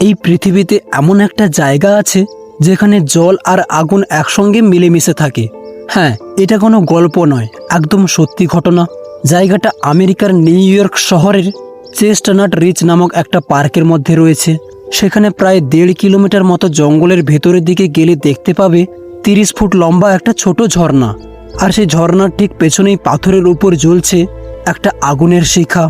এই পৃথিবীতে এমন একটা জায়গা আছে যেখানে জল আর আগুন একসঙ্গে মিলেমিশে থাকে। হ্যাঁ এটা কোনো গল্প নয়, একদম সত্যি ঘটনা। জায়গাটা আমেরিকার নিউ ইয়র্ক শহরের চেস্টনাট রিচ নামক একটা পার্কের মধ্যে রয়েছে। সেখানে প্রায় দেড় কিলোমিটার মতো জঙ্গলের ভেতরের দিকে গেলে দেখতে পাবে তিরিশ ফুট লম্বা একটা ছোট ঝর্ণা। আর সেই ঝর্ণার ঠিক পেছনেই পাথরের উপর জ্বলছে একটা আগুনের শিখা।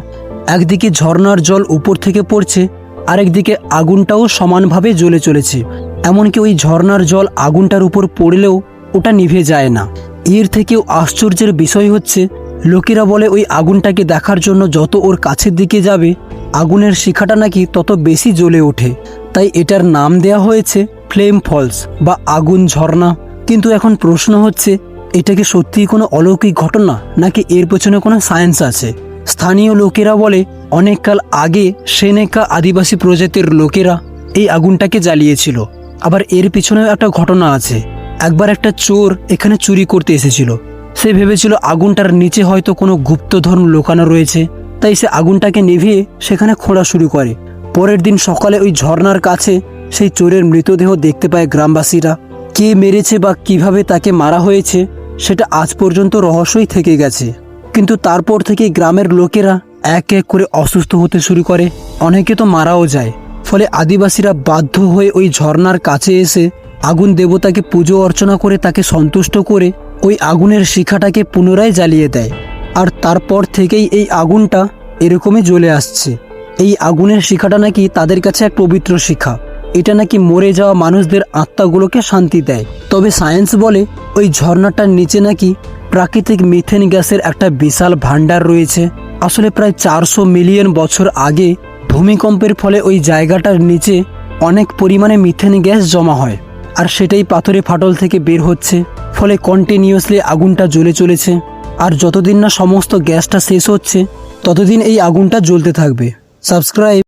একদিকে ঝর্ণার জল উপর থেকে পড়ছে আরেকদিকে আগুনটাও সমানভাবে জ্বলে চলেছে। এমনকি ওই ঝর্ণার জল আগুনটার উপর পড়লেও ওটা নিভে যায় না। এর থেকেও আশ্চর্যের বিষয় হচ্ছে, লোকেরা বলে ওই আগুনটাকে দেখার জন্য যত ওর কাছের দিকে যাবে, আগুনের শিখাটা নাকি তত বেশি জ্বলে ওঠে। তাই এটার নাম দেয়া হয়েছে ফ্লেম ফলস বা আগুন ঝর্ণা। কিন্তু এখন প্রশ্ন হচ্ছে, এটা কি সত্যিই কোনো অলৌকিক ঘটনা নাকি এর পেছনে কোনো সায়েন্স আছে? স্থানীয় লোকেরা বলে অনেককাল আগে সেনেকা আদিবাসী প্রজাতির লোকেরা এই আগুনটাকে জ্বালিয়েছিল। আবার এর পিছনেও একটা ঘটনা আছে। একবার একটা চোর এখানে চুরি করতে এসেছিল। সে ভেবেছিল আগুনটার নিচে হয়তো কোনো গুপ্তধর্ম লোকানো রয়েছে। তাই সে আগুনটাকে নিভিয়ে সেখানে খোঁড়া শুরু করে। পরের দিন সকালে ওই ঝর্ণার কাছে সেই চোরের মৃতদেহ দেখতে পায় গ্রামবাসীরা। কে মেরেছে বা কীভাবে তাকে মারা হয়েছে, সেটা আজ পর্যন্ত রহস্যই থেকে গেছে। কিন্তু তারপর থেকে গ্রামের লোকেরা এক এক করে অসুস্থ হতে শুরু করে। অনেকে তো মারাও যায়। ফলে আদিবাসীরা বাধ্য হয়ে ওই ঝর্ণার কাছে এসে আগুন দেবতাকে পুজো অর্চনা করে তাকে সন্তুষ্ট করে ওই আগুনের শিখাটাকে পুনরায় জ্বালিয়ে দেয়। আর তারপর থেকেই এই আগুনটা এরকমই জ্বলে আসছে। এই আগুনের শিখাটা নাকি তাদের কাছে এক পবিত্র শিখা। এটা নাকি মরে যাওয়া মানুষদের আত্মাগুলোকে শান্তি দেয়। তবে সায়েন্স বলে ওই ঝর্ণাটার নিচে নাকি প্রাকৃতিক মিথেন গ্যাসের একটা বিশাল ভাণ্ডার রয়েছে। আসলে প্রায় চারশো মিলিয়ন বছর আগে ভূমিকম্পের ফলে ওই জায়গাটার নিচে অনেক পরিমাণে মিথেন গ্যাস জমা হয় আর সেটাই পাথরে ফাটল থেকে বের হচ্ছে। ফলে কন্টিনিউয়াসলি আগুনটা জ্বলে চলেছে আর যতদিন না সমস্ত গ্যাসটা শেষ হচ্ছে, ততদিন এই আগুনটা জ্বলতে থাকবে। সাবস্ক্রাইব